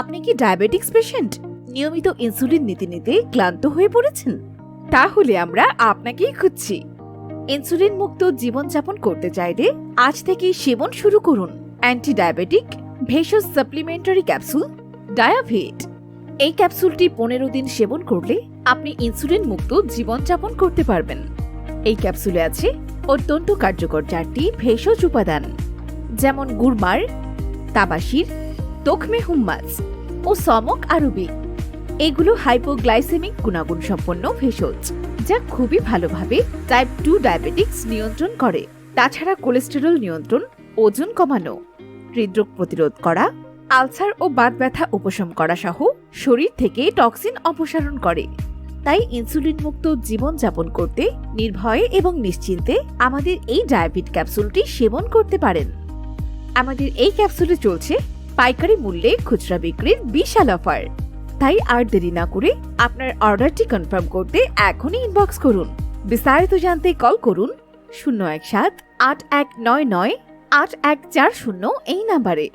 আপনি কি diabetics patient? নিয়মিত ইনসুলিন নিতে নিতে ক্লান্ত হয়ে পড়েছেন? তাহলে আমরা আপনাকেই খুঁজছি। ইনসুলিন মুক্ত জীবনযাপন করতে চাইলে আজ থেকেই সেবন শুরু করুন। অ্যান্টি ডায়াবেটিক ভেষজ সাপ্লিমেন্টারি ক্যাপসুল ডায়াভিট। এই ক্যাপসুলটি পনেরো দিন সেবন করলে আপনি ইনসুলিন মুক্ত জীবনযাপন করতে পারবেন। এই ক্যাপসুলে আছে অত্যন্ত কার্যকর চারটি ভেষজ উপাদান, যেমন গুড়মার তাবাসির তোখমে হুম্মাস ও সমক আরবি। এগুলো হাইপোগ্লাইসেমিক গুণাগুণ সম্পন্ন ভেষজ, যা খুবই ভালোভাবে টাইপ টু ডায়াবেটিক্স নিয়ন্ত্রণ করে। তাছাড়া কোলেস্টেরল নিয়ন্ত্রণ, ওজন কমানো, হৃদরোগ প্রতিরোধ করা, আলসার ও বাত ব্যথা উপশম করা সহ শরীর থেকে টক্সিন অপসারণ করে। তাই ইনসুলিন মুক্ত জীবনযাপন করতে, নির্ভয়ে এবং নিশ্চিন্তে আমাদের এই ডায়াবেট ক্যাপসুলটি সেবন করতে পারেন। আমাদের এই ক্যাপসুলে চলছে পাইকারি মূল্যে খুচরা বিক্রির বিশাল অফার। তাই আর দেরি না করে আপনার অর্ডারটি কনফার্ম করতে এখনই ইনবক্স করুন। বিস্তারিত জানতে কল করুন শূন্য এক সাত আট এক নয় নয় আট এক চার শূন্য এই নাম্বারে